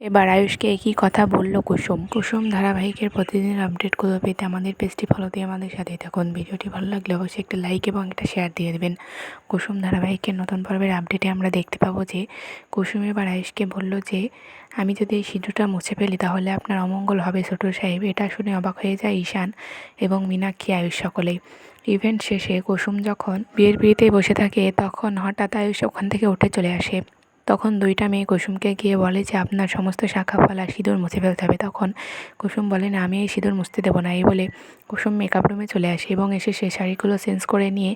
এবার আয়ুষকে একই কথা বলল কুসুম। কুসুম ধারাবাহিকের প্রতিদিনের আপডেটগুলো পেতে আমাদের পেজটি ফলো দিয়ে আমাদের সাথেই থাকুন। ভিডিওটি ভালো লাগলে অবশ্যই একটা লাইক এবং একটা শেয়ার দিয়ে দেবেন। কুসুম ধারাবাহিকের নতুন পর্বের আপডেটে আমরা দেখতে পাবো যে, কুসুম এবার আয়ুষকে বলল যে, আমি যদি এই সিঁদুরটা মুছে ফেলি তাহলে আপনার অমঙ্গল হবে ছোটো সাহেব। এটা শুনে অবাক হয়ে যায় ঈশান এবং মীনাক্ষী আয়ুষ সকলেই। ইভেন্ট শেষে কুসুম যখন বিয়ের বিয়েতে বসে থাকে তখন হঠাৎ আয়ুষ ওখান থেকে উঠে চলে আসে। তখন দুইটা মেয়ে কুসুমকে গিয়ে বলে যে, আপনার সমস্ত শাখা ফল সিঁদুর মুছে ফেলতে হবে। তখন কুসুম বলে, না, আমি এই সিঁদুর মুছতে দেবো না। এই বলে কুসুম মেকআপ রুমে চলে আসে এবং এসে সে শাড়িগুলো চেঞ্জ করে নিয়ে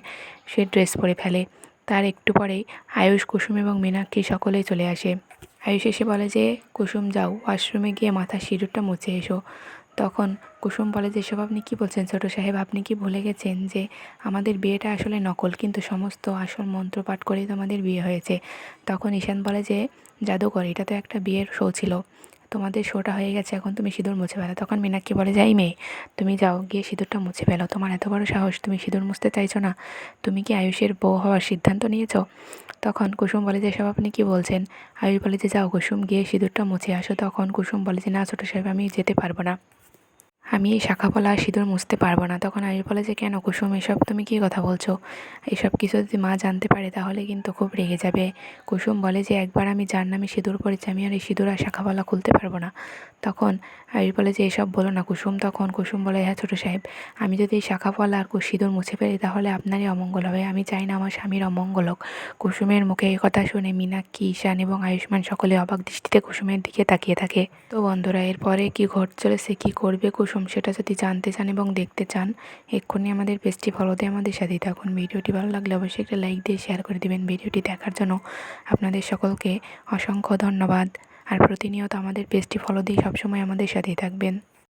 সে ড্রেস পরে ফেলে। তার একটু পরেই আয়ুষ, কুসুম এবং মীনাক্ষী সকলেই চলে আসে। আয়ুষ এসে বলে যে, কুসুম, যাও। ওয়াশরুমে গিয়ে মাথার সিঁদুরটা মুছে এসো। তখন কুসুম বলে যে এসব আপনি কী বলছেন ছোটো সাহেব, আপনি কি ভুলে গেছেন যে আমাদের বিয়েটা আসলে নকল, কিন্তু সমস্ত আসল মন্ত্র পাঠ করেই তো আমাদের বিয়ে হয়েছে? তখন ঈশান বলে যে, জাদুকর, এটা তো একটা বিয়ের শো ছিল। তোমাদের শোটা হয়ে গেছে, এখন তুমি সিঁদুর মুছে ফেলো। তখন মীনাক্ষী বলে, যাই মেয়ে, তুমি যাও, গিয়ে সিঁদুরটা মুছে ফেলো। তোমার এত বড় সাহস, তুমি সিঁদুর মুছতে চাইছো না। তুমি কি আয়ুষের বউ হওয়ার সিদ্ধান্ত নিয়েছো? তখন কুসুম বলে যে সব আপনি কি বলছেন? আয়ুষ বলে যে, যাও কুসুম, গিয়ে সিঁদুরটা মুছে আসো। তখন কুসুম বলে যে, না ছোটো সাহেব, আমি যেতে পারব না। আমি এই শাখা পলা আর সিঁদুর মুছতে পারব না। তখন আয়ুষ বলে যে, কেন কুসুম, এসব তুমি কী কথা বলছো? এসব কিছু যদি মা জানতে পারে, তাহলে কিন্তু খুব রেগে যাবে। কুসুম বলে যে, একবার আমি যার নামে সিঁদুর পরেছি আমি আর এই সিঁদুর আর শাখা পলা খুলতে পারব না। তখন আয়ুষ বলে যে, এসব বলো না কুসুম। তখন কুসুম বলে হ্যাঁ ছোটো সাহেব, আমি যদি এই শাখা পলা আর সিঁদুর মুছে ফেলি, তাহলে আপনারই অমঙ্গল হবে। আমি চাই না আমার স্বামীর অমঙ্গল হোক। কুসুমের মুখে এই কথা শুনে মীনাক্ষী ঈশান এবং আয়ুষ্মান সকলে অবাক দৃষ্টিতে কুসুমের দিকে তাকিয়ে থাকে। তো বন্ধুরা, এরপরে কি ঘট চলেছে কি করবে কুসুম? সেটা যদি জানতে চান এবং দেখতে চান, এক্ষুনি আমাদের পেজটি ফলো দিয়ে আমাদের সাথেই থাকুন। ভিডিওটি ভালো লাগলে অবশ্যই একটা লাইক দিয়ে শেয়ার করে দিবেন। ভিডিওটি দেখার জন্য আপনাদের সকলকে অসংখ্য ধন্যবাদ। আর প্রতিনিয়ত আমাদের পেজটি ফলো দিয়ে সবসময় আমাদের সাথেই থাকবেন।